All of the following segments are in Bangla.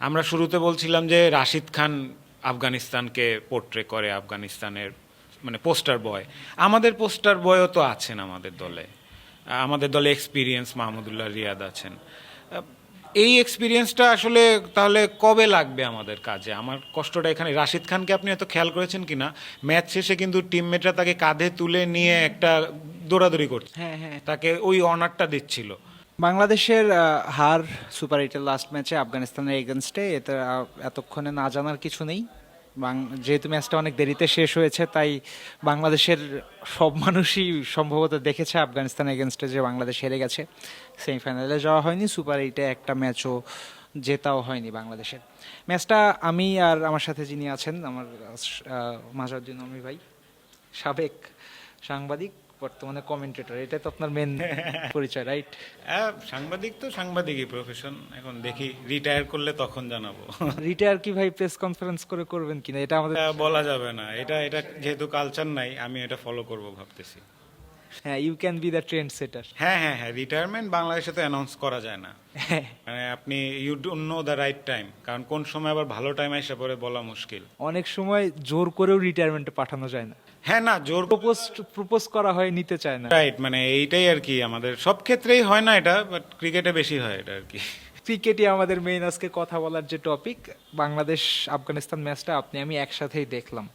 আমরা শুরুতে বলছিলাম যে রাশিদ খান আফগানিস্তানকে পোর্ট্রে করে আফগানিস্তানের মানে পোস্টার বয় আমাদের পোস্টার বয়ও তো আছেন আমাদের দলে। আমাদের দলে এক্সপিরিয়েন্স মাহমুদুল্লাহ রিয়াদ আছেন। এই এক্সপিরিয়েন্সটা আসলে তাহলে কবে লাগবে আমাদের কাজে? আমার কষ্টটা এখানে। রাশিদ খানকে আপনি এত খেয়াল করেছেন কি না? ম্যাচ শেষে কিন্তু টিমমেটরা তাকে কাঁধে তুলে নিয়ে একটা দৌড়াদৌড়ি করছে। হ্যাঁ হ্যাঁ। তাকে ওই অনারটা দিচ্ছিল। বাংলাদেশের হার সুপার এইটের লাস্ট ম্যাচে আফগানিস্তানের এগেনস্টে এটা এতক্ষণে না জানার কিছু নেই। যেহেতু ম্যাচটা অনেক দেরিতে শেষ হয়েছে, তাই বাংলাদেশের সব মানুষই সম্ভবত দেখেছে আফগানিস্তান এগেনস্টে যে বাংলাদেশ হেরে গেছে। সেমিফাইনালে যাওয়া হয়নি, সুপার এইটে একটা ম্যাচও জেতাও হয়নি বাংলাদেশের। ম্যাচটা আমি আর আমার সাথে যিনি আছেন, আমার মাজাউদ্দিন অমি ভাই, সাবেক সাংবাদিক বর্তমানে কমেন্টেটর এটাই তো আপনার মেন পরিচয় রাইট হ্যাঁ সাংবাদিক তো সাংবাদিকই প্রফেশন এখন দেখি রিটায়ার করলে তখন জানাব। রিটায়ার কি ভাই প্রেস কনফারেন্স করে করবেন কিনা এটা আমাদের বলা যাবে না। এটা এটা যেহেতু কালচার নাই আমি এটা ফলো করব ভাবতেছি। হ্যাঁ you can be the trend সেটার হ্যাঁ হ্যাঁ হ্যাঁ রিটায়ারমেন্ট বাংলাদেশে তো অ্যানাউন্স করা যায় না। মানে আপনি you don't know the right time কারণ কোন সময় আবার ভালো টাইম এসে পরে বলা মুশকিল। অনেক সময় জোর করেও রিটায়ারমেন্টে পাঠানো যায় না। হ্যাঁ না জোর প্রপোজ প্রপোজ করা হয় নিতে চায় না। রাইট মানে এইটাই আর কি আমাদের। সব ক্ষেত্রেই হয় না এটা বাট ক্রিকেটে বেশি হয় এটা আর কি। ক্রিকেটই আমাদের মেইন আজকে কথা বলার যে টপিক বাংলাদেশ আফগানিস্তান ম্যাচটা আপনি আমি একসাথেই দেখলাম।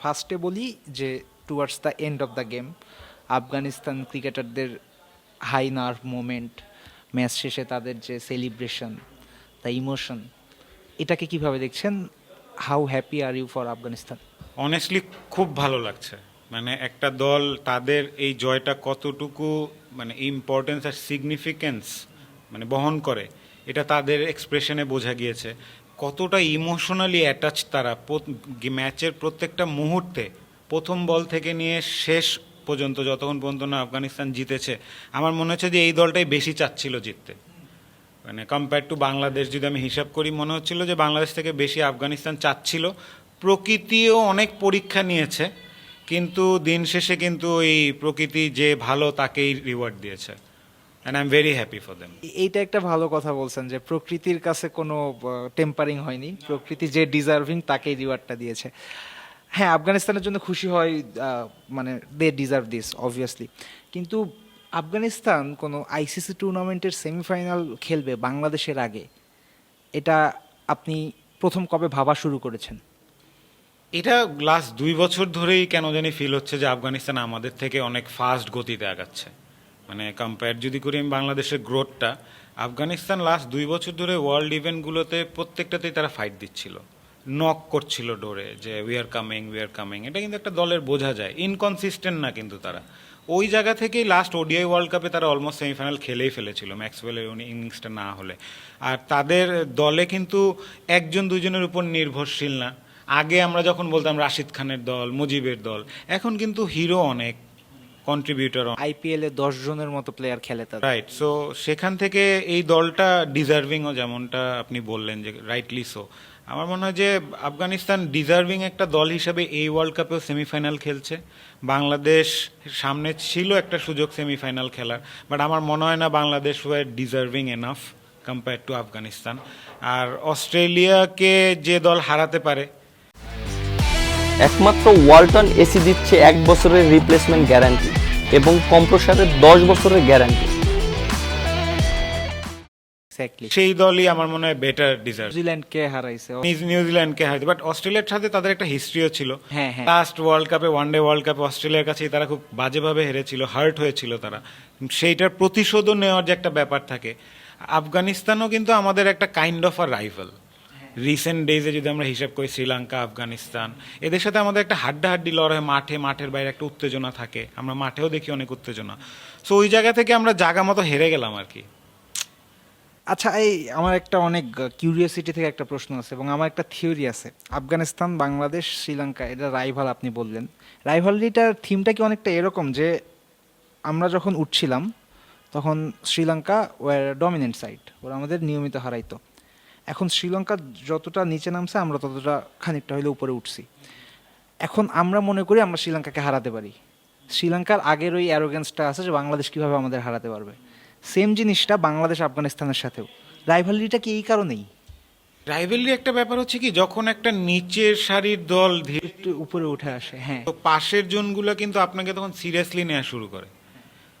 ফার্স্টে বলি যে towards the end of the game Afghanistan ক্রিকেটারদের হাই নার্ভ মোমেন্ট ম্যাচ শেষে তাদের যে সেলিব্রেশন দ্য ইমোশন এটাকে কীভাবে দেখছেন? How happy are you for Afghanistan? Honestly খুব ভালো লাগছে। মানে একটা দল তাদের এই জয়টা কতটুকু মানে ইম্পর্টেন্স আর সিগনিফিকেন্স মানে বহন করে, এটা তাদের এক্সপ্রেশনে বোঝা গিয়েছে। কতটা ইমোশনালি অ্যাটাচ তারা ম্যাচের প্রত্যেকটা মুহূর্তে প্রথম বল থেকে নিয়ে শেষ পর্যন্ত, যতক্ষণ পর্যন্ত না আফগানিস্তান জিতেছে, আমার মনে হচ্ছে যে এই দলটাই বেশি চাচ্ছিল জিততে। মানে কম্পেয়ার টু বাংলাদেশ, যদি আমি হিসাব করি, মনে হচ্ছিল যে বাংলাদেশ থেকে বেশি আফগানিস্তান চাচ্ছিল প্রকৃতিও অনেক পরীক্ষা নিয়েছে কিন্তু দিন শেষে কিন্তু এই প্রকৃতি যে ভালো তাকেই রিওয়ার্ড দিয়েছে and I am very happy for them এইটা একটা ভালো কথা বলছেন যে প্রকৃতির কাছে কোনো টেম্পারিং হয়নি প্রকৃতি যে ডিজার্ভিং তাকেই রিওয়ার্ডটা দিয়েছে। হ্যাঁ আফগানিস্তানের জন্য খুশি হয় মানে দে ডিজার্ভ দিস অবভিয়াসলি কিন্তু আফগানিস্তান কোনো আইসিসি টুর্নামেন্টের সেমিফাইনাল খেলবে বাংলাদেশের আগে এটা আপনি প্রথম কবে ভাবা শুরু করেছেন? এটা লাস্ট দুই বছর ধরেই কেন জানি ফিল হচ্ছে যে আফগানিস্তান আমাদের থেকে অনেক ফাস্ট গতিতে আগাচ্ছে। মানে কম্পেয়ার যদি করি আমি বাংলাদেশের গ্রোথটা আফগানিস্তান লাস্ট দুই বছর ধরে ওয়ার্ল্ড ইভেন্টগুলোতে প্রত্যেকটাতেই তারা ফাইট দিচ্ছিল। নক করছিল ডোরে যে we are coming we are coming এটা কিন্তু একটা দলের বোঝা যায়। ইনকনসিস্টেন্ট না কিন্তু তারা। ওই জায়গা থেকেই লাস্ট ওডিআই ওয়ার্ল্ড কাপে তারা অলমোস্ট সেমিফাইনাল খেলেই ফেলেছিল, ম্যাক্সওয়েলের ইনিংসটা না হলে। আর তাদের দলে কিন্তু একজন দুজনের উপর নির্ভরশীল না। আগে আমরা যখন বলতাম রাশিদ খানের দল মুজিবের দল এখন কিন্তু হিরো অনেক কন্ট্রিবিউটর আইপিএল এ দশ জনের মতো প্লেয়ার খেলে তাদের। রাইট সো সেখান থেকে এই দলটা ডিজার্ভিংও যেমনটা আপনি বললেন যে রাইটলি সো আমার মনে হয় যে আফগানিস্তান ডিজার্ভিং একটা দল হিসাবে এই ওয়ার্ল্ড কাপেও সেমিফাইনাল খেলছে। বাংলাদেশ সামনে ছিল একটা সুযোগ সেমিফাইনাল খেলার বাট আমার মনে হয় না Bangladesh were deserving enough compare to Afghanistan. আর অস্ট্রেলিয়াকে যে দল হারাতে পারে একমাত্র ওয়ালটন এসি দিচ্ছে এক বছরের রিপ্লেসমেন্ট গ্যারান্টি এবং কম্প্রসারের দশ বছরের গ্যারান্টি সেই দলই আমার মনে হয় বেটার ডিজার্ভ নিউজিল্যান্ডকে হারাইছে। নিউজিল্যান্ডকে হারাতে বাট অস্ট্রেলিয়ার সাথে তাদের একটা হিস্ট্রিও ছিল। হ্যাঁ, হ্যাঁ। লাস্ট ওয়ার্ল্ড কাপে ওয়ান ডে ওয়ার্ল্ড কাপে অস্ট্রেলিয়ার কাছেই তারা খুব বাজেভাবে হেরেছিল হার্ট হয়েছিল তারা। সেইটার প্রতিশোধও নেওয়ার যে একটা ব্যাপার থাকে আফগানিস্তানও কিন্তু আমাদের একটা kind of a rival recent ডেজে যদি আমরা হিসাব করি শ্রীলঙ্কা, আফগানিস্তান, এদের সাথে আমাদের একটা হাড্ডাহাড্ডি লড়াই, মাঠে, মাঠের বাইরে একটা উত্তেজনা থাকে। আমরা মাঠেও দেখি অনেক উত্তেজনা। সো ওই জায়গা থেকে আমরা জাগা মতো হেরে গেলাম আর কি। আচ্ছা এই আমার একটা অনেক কিউরিয়াসিটি থেকে একটা প্রশ্ন আছে এবং আমার একটা থিওরি আছে। আফগানিস্তান, বাংলাদেশ, শ্রীলঙ্কা, এটা রাইভাল আপনি বললেন। রাইভালরিটার থিমটা কি অনেকটা এরকম যে, আমরা যখন উঠছিলাম, তখন শ্রীলঙ্কা ওয়ার ডমিনেন্ট সাইড ওরা আমাদের নিয়মিত হারাইতো। এখন শ্রীলঙ্কা যতটা নিচে নামছে আমরা ততটা খানিকটা হইলে উপরে উঠছি। এখন আমরা মনে করি আমরা শ্রীলঙ্কাকে হারাতে পারি। শ্রীলঙ্কার আগের ওই অ্যারোগেন্সটা আছে যে বাংলাদেশ কীভাবে আমাদের হারাতে পারবে। সেম জিনিসটা বাংলাদেশ আফগানিস্তানের সাথেও। রাইভালরিটা কি এই কারণেই? রাইভেলরি একটা ব্যাপার হচ্ছে কি যখন একটা নিচের সারির দল ধীরে উপরে উঠে আসে হ্যাঁ। তো পাশের জোনগুলো কিন্তু আপনাকে তখন সিরিয়াসলি নেওয়া শুরু করে।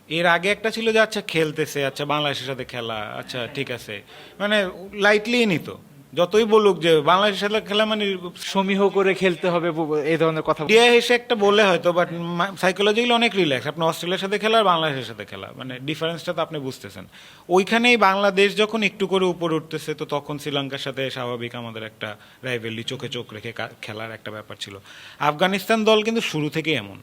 এর আগে একটা ছিল যে আচ্ছা খেলতেছে আচ্ছা বাংলাদেশের সাথে খেলা আচ্ছা ঠিক আছে। মানে লাইটলি নিত। যতই বলুক যে বাংলাদেশের সাথে খেলা মানে সমীহ করে খেলতে হবে এই ধরনের কথা ইন্ডিয়া এসে একটা বলে হয়তো বাট সাইকোলজিক্যালি অনেক রিল্যাক্স আপনি অস্ট্রেলিয়ার সাথে খেলা আর বাংলাদেশের সাথে খেলা। মানে ডিফারেন্সটা তো আপনি বুঝতেছেন। ওইখানেই বাংলাদেশ যখন একটু করে উপরে উঠতেছে তো তখন শ্রীলঙ্কার সাথে স্বাভাবিক আমাদের একটা রাইভেলি চোখে চোখ রেখে খেলার একটা ব্যাপার ছিল। আফগানিস্তান দল কিন্তু শুরু থেকেই এমন।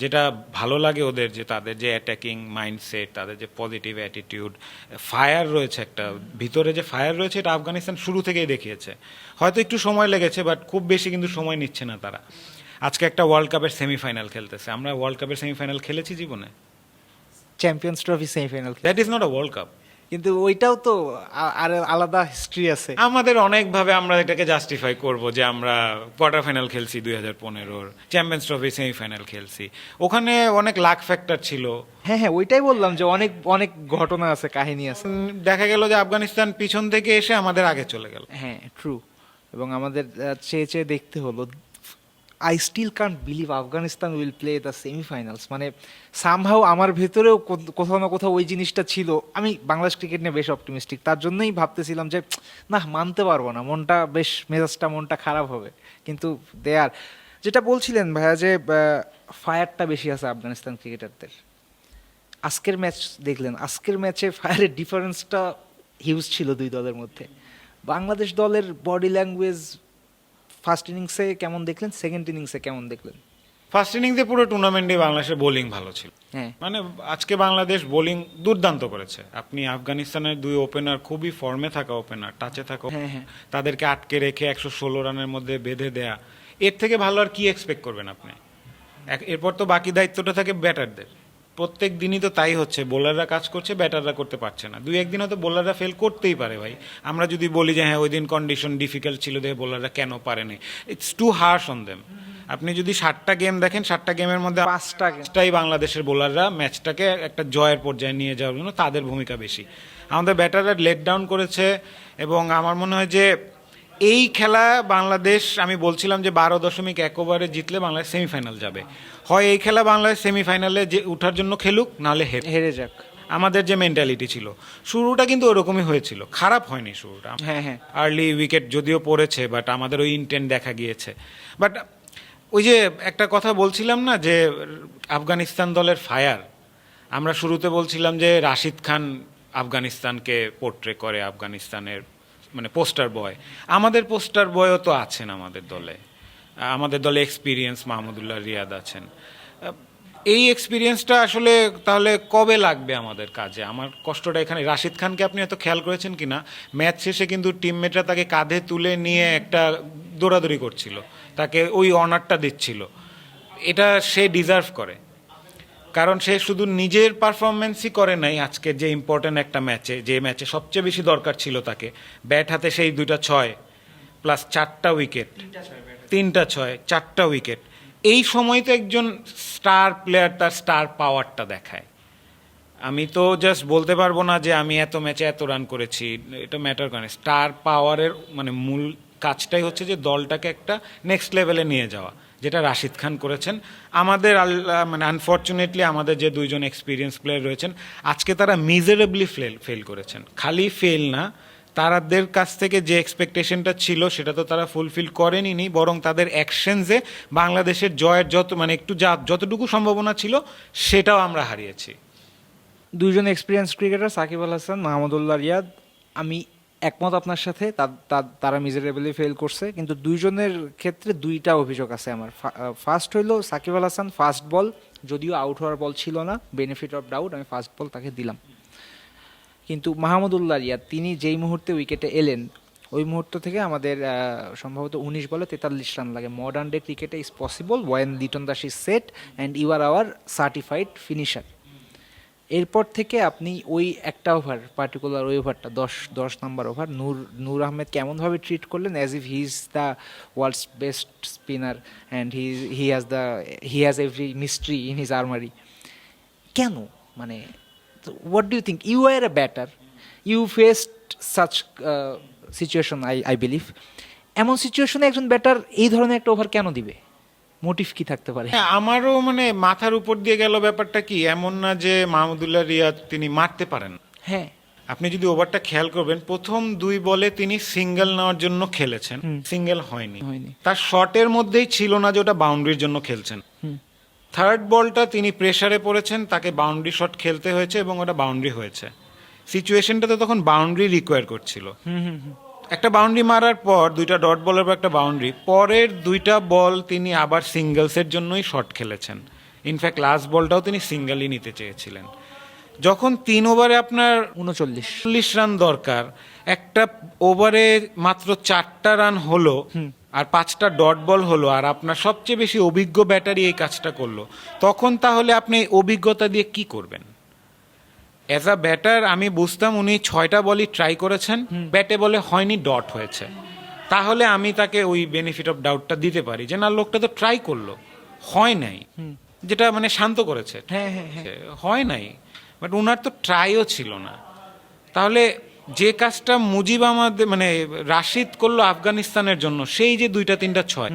যেটা ভালো লাগে ওদের যে তাদের যে অ্যাটাকিং মাইন্ডসেট তাদের যে পজিটিভ অ্যাটিটিউড ফায়ার রয়েছে একটা ভিতরে যে ফায়ার রয়েছে এটা আফগানিস্তান শুরু থেকেই দেখিয়েছে। হয়তো একটু সময় লেগেছে বাট খুব বেশি কিন্তু সময় নিচ্ছে না তারা। আজকে একটা ওয়ার্ল্ড কাপের সেমিফাইনাল খেলতেছে। আমরা ওয়ার্ল্ড কাপের সেমিফাইনাল খেলেছি জীবনে। Champions trophy semifinal that is not a world cup কিন্তু ওইটাও তো আর আলাদা হিস্ট্রি আছে। আমাদের অনেকভাবে আমরা এটাকে জাস্টিফাই করব যে আমরা কোয়ার্টার ফাইনাল খেলছি দুই হাজার পনেরোর চ্যাম্পিয়ন্স ট্রফি সেমিফাইনাল খেলছি। ওখানে অনেক লাক ফ্যাক্টর ছিল। হ্যাঁ হ্যাঁ ওইটাই বললাম যে অনেক অনেক ঘটনা আছে কাহিনী আছে। দেখা গেল যে আফগানিস্তান পিছন থেকে এসে আমাদের আগে চলে গেল। হ্যাঁ ট্রু এবং আমাদের চেয়ে চেয়ে দেখতে হলো। I still can't believe Afghanistan will play the semifinals মানে সামহাও আমার ভেতরেও কোথাও না কোথাও ওই জিনিসটা ছিল। আমি বাংলাদেশ ক্রিকেট নিয়ে বেশ অপটিমিস্টিক তার জন্যই ভাবতেছিলাম যে, না, মানতে পারব না। মনটা বেশ, মেজাজটা, মনটা খারাপ হবে। কিন্তু দেয়ার যেটা বলছিলেন ভাইয়া যে ফায়ারটা বেশি আছে আফগানিস্তান ক্রিকেটারদের আজকের ম্যাচ দেখলেন। আজকের ম্যাচে ফায়ারের ডিফারেন্সটা হিউজ ছিল দুই দলের মধ্যে। বাংলাদেশ দলের বডি ল্যাঙ্গুয়েজ ফার্স্ট ইনিংসে কেমন দেখলেন? সেকেন্ড ইনিংসে কেমন দেখলেন? ফার্স্ট ইনিংসে পুরো টুর্নামেন্টে বাংলাদেশের বোলিং ভালো ছিল। হ্যাঁ। মানে আজকে বাংলাদেশ বোলিং দুর্দান্ত করেছে। আপনি আফগানিস্তানের দুই ওপেনার খুবই ফর্মে থাকা ওপেনার টাচে থাকা হ্যাঁ, হ্যাঁ। তাদেরকে আটকে রেখে একশো ষোলো রানের মধ্যে বেঁধে দেয়া এর থেকে ভালো আর কি এক্সপেক্ট করবেন আপনি? এরপর তো বাকি দায়িত্বটা থাকে ব্যাটারদের প্রত্যেক দিনই তো তাই হচ্ছে বোলাররা কাজ করছে ব্যাটাররা করতে পারছে না। দুই একদিন হয়তো বোলাররা ফেল করতেই পারে ভাই। আমরা যদি বলি যে হ্যাঁ ওই দিন কন্ডিশন ডিফিকাল্ট ছিল দেখে বোলাররা কেন পারেনি it's too harsh on them আপনি যদি ষাটটা গেম দেখেন ষাটটা গেমের মধ্যে পাঁচটা পাঁচটাই বাংলাদেশের বোলাররা ম্যাচটাকে একটা জয়ের পর্যায়ে নিয়ে যাওয়ার জন্য তাদের ভূমিকা বেশি। আমাদের ব্যাটাররা লেট ডাউন করেছে এবং আমার মনে হয় যে এই খেলা বাংলাদেশ আমি বলছিলাম যে বারো দশমিক এক ওভারে জিতলে বাংলাদেশ সেমিফাইনাল যাবে। হয় এই খেলা বাংলাদেশ সেমিফাইনালে যে উঠার জন্য খেলুক নাহলে হেরে হেরে যাক। আমাদের যে মেন্টালিটি ছিল শুরুটা কিন্তু ওরকমই হয়েছিল। খারাপ হয়নি শুরুটা। হ্যাঁ হ্যাঁ। আর্লি উইকেট যদিও পড়েছে বাট আমাদের ওই ইন্টেন্ট দেখা গিয়েছে। বাট ওই যে একটা কথা বলছিলাম না যে আফগানিস্তান দলের ফায়ার আমরা শুরুতে বলছিলাম যে রাশিদ খান আফগানিস্তানকে পোর্ট্রে করে আফগানিস্তানের মানে পোস্টার বয়। আমাদের পোস্টার বয়ও তো আছেন আমাদের দলে। আমাদের দলে এক্সপিরিয়েন্স মাহমুদুল্লাহ রিয়াদ আছেন। এই এক্সপিরিয়েন্সটা আসলে তাহলে কবে লাগবে আমাদের কাজে? আমার কষ্টটা এখানে। রাশিদ খানকে আপনি এত খেয়াল করেছেন কি না ম্যাচ শেষে কিন্তু টিমমেটরা তাকে কাঁধে তুলে নিয়ে একটা দৌড়াদৌড়ি করছিল। তাকে ওই অনারটা দিচ্ছিল। এটা সে ডিজার্ভ করে। কারণ সে শুধু নিজের পারফরমেন্সই করে নাই আজকে যে ইম্পর্ট্যান্ট একটা ম্যাচে যে ম্যাচে সবচেয়ে বেশি দরকার ছিল তাকে। ব্যাট হাতে সেই দুইটা ছয় প্লাস চারটা উইকেট তিনটা ছয় চারটা উইকেট এই সময় তো একজন স্টার প্লেয়ার তার স্টার পাওয়ারটা দেখায়। আমি তো জাস্ট বলতে পারব না যে আমি এত ম্যাচে এত রান করেছি এটা ম্যাটার করে স্টার পাওয়ারের মানে মূল কাজটাই হচ্ছে যে দলটাকে একটা নেক্সট লেভেলে নিয়ে যাওয়া, যেটা রাশিদ খান করেছেন। আমাদের আল্লাহ মানে আনফর্চুনেটলি আমাদের যে দুইজন এক্সপিরিয়েন্স প্লেয়ার রয়েছেন, আজকে তারা মিজারেবলি ফেল ফেল করেছেন। খালি ফেল না, তারাদের কাছ থেকে যে এক্সপেকটেশনটা ছিল সেটা তো তারা ফুলফিল করেনি নি, বরং তাদের অ্যাকশনসে বাংলাদেশের জয়ের যত মানে একটু যা, যতটুকু সম্ভাবনা ছিল, সেটাও আমরা হারিয়েছি। দুইজন এক্সপিরিয়েন্স ক্রিকেটার সাকিব আল হাসান, মাহমুদুল্লাহ রিয়াদ, আমি একমত আপনার সাথে তারা মিজারেবলি ফেল করছে, কিন্তু দুইজনের ক্ষেত্রে দুইটা অভিযোগ আছে আমার। ফার্স্ট হইল সাকিব আল হাসান ফার্স্ট বল যদিও আউট হওয়ার বল ছিল না বেনিফিট অফ ডাউট আমি ফার্স্ট বল তাকে দিলাম। কিন্তু মাহমুদুল্লাহ রিয়াদ, তিনি যেই মুহূর্তে উইকেটে এলেন, ওই মুহূর্ত থেকে আমাদের সম্ভবত উনিশ বলে তেতাল্লিশ রান লাগে। মডার্ন ডে ক্রিকেটে is possible when Liton Das is set and you are our certified finisher এরপর থেকে আপনি ওই একটা ওভার পার্টিকুলার ওই ওভারটা দশ দশ নম্বর ওভার নূর নূর আহমেদ কেমনভাবে ট্রিট করলেন? As if he is the world's best spinner and he he has the he has every mystery in his armoury কেন? মানে what do you think you are a batter you faced such situation I I believe এমন সিচুয়েশনে একজন ব্যাটার এই ধরনের একটা ওভার কেন দিবে? মোটিভ কি থাকতে পারে? হ্যাঁ আমারও মানে মাথার উপর দিয়ে গেল ব্যাপারটা কি এমন না যে মাহমুদুল্লাহ রিয়াদ তিনি মারতে পারেন। হ্যাঁ। আপনি যদি ওভারটা খেয়াল করবেন প্রথম দুই বলে তিনি সিঙ্গেল নেওয়ার জন্য খেলেছেন। সিঙ্গেল হয়নি। হয়নি। তার শটের মধ্যেই ছিল না যে ওটা বাউন্ডারির জন্য খেলছেন। থার্ড বলটা তিনি প্রেসারে পড়েছেন তাকে বাউন্ডারি শট খেলতে হয়েছে এবং ওটা বাউন্ডারি হয়েছে। সিচুয়েশনটা তো তখন বাউন্ডারি রিকোয়ার করছিল। একটা বাউন্ডারি মারার পর দুইটা ডট বলের পর একটা বাউন্ডারি পরের দুইটা বল তিনি আবার সিঙ্গেলসের জন্যই শট খেলেছেন। ইনফ্যাক্ট লাস্ট বলটাও তিনি সিঙ্গেলই নিতে চেয়েছিলেন। যখন তিন ওভারে আপনার উনচল্লিশ। চল্লিশ রান দরকার একটা ওভারে মাত্র চারটা রান হলো আর পাঁচটা ডট বল হলো আর আপনার সবচেয়ে বেশি অভিজ্ঞ ব্যাটারি এই কাজটা করল তখন তাহলে আপনি অভিজ্ঞতা দিয়ে কি করবেন? অ্যাজ আ ব্যাটার আমি বুঝতাম উনি ছয়টা বলই ট্রাই করেছেন ব্যাটে বলে হয়নি ডট হয়েছে। তাহলে আমি তাকে ওই বেনিফিট অফ ডাউটটা দিতে পারি যে না লোকটা তো ট্রাই করল হয় নাই। যেটা মানে শান্ত করেছে। হ্যাঁ হ্যাঁ হ্যাঁ। হয় নাই। বাট ওনার তো ট্রাইও ছিল না। তাহলে যে কাজটা মুজিব আমাদের মানে রাশিদ করল আফগানিস্তানের জন্য সেই যে দুইটা তিনটা ছয়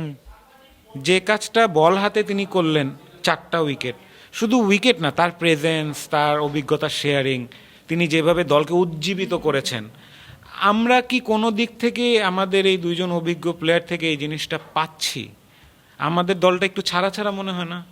যে কাজটা বল হাতে তিনি করলেন চারটা উইকেট শুধু উইকেট না, তার প্রেজেন্স তার অভিজ্ঞতা শেয়ারিং তিনি যেভাবে দলকে উজ্জীবিত করেছেন। আমরা কি কোনো দিক থেকে আমাদের এই দুইজন অভিজ্ঞ প্লেয়ার থেকে এই জিনিসটা পাচ্ছি? আমাদের দলটা একটু ছাড়া ছাড়া মনে হয় না?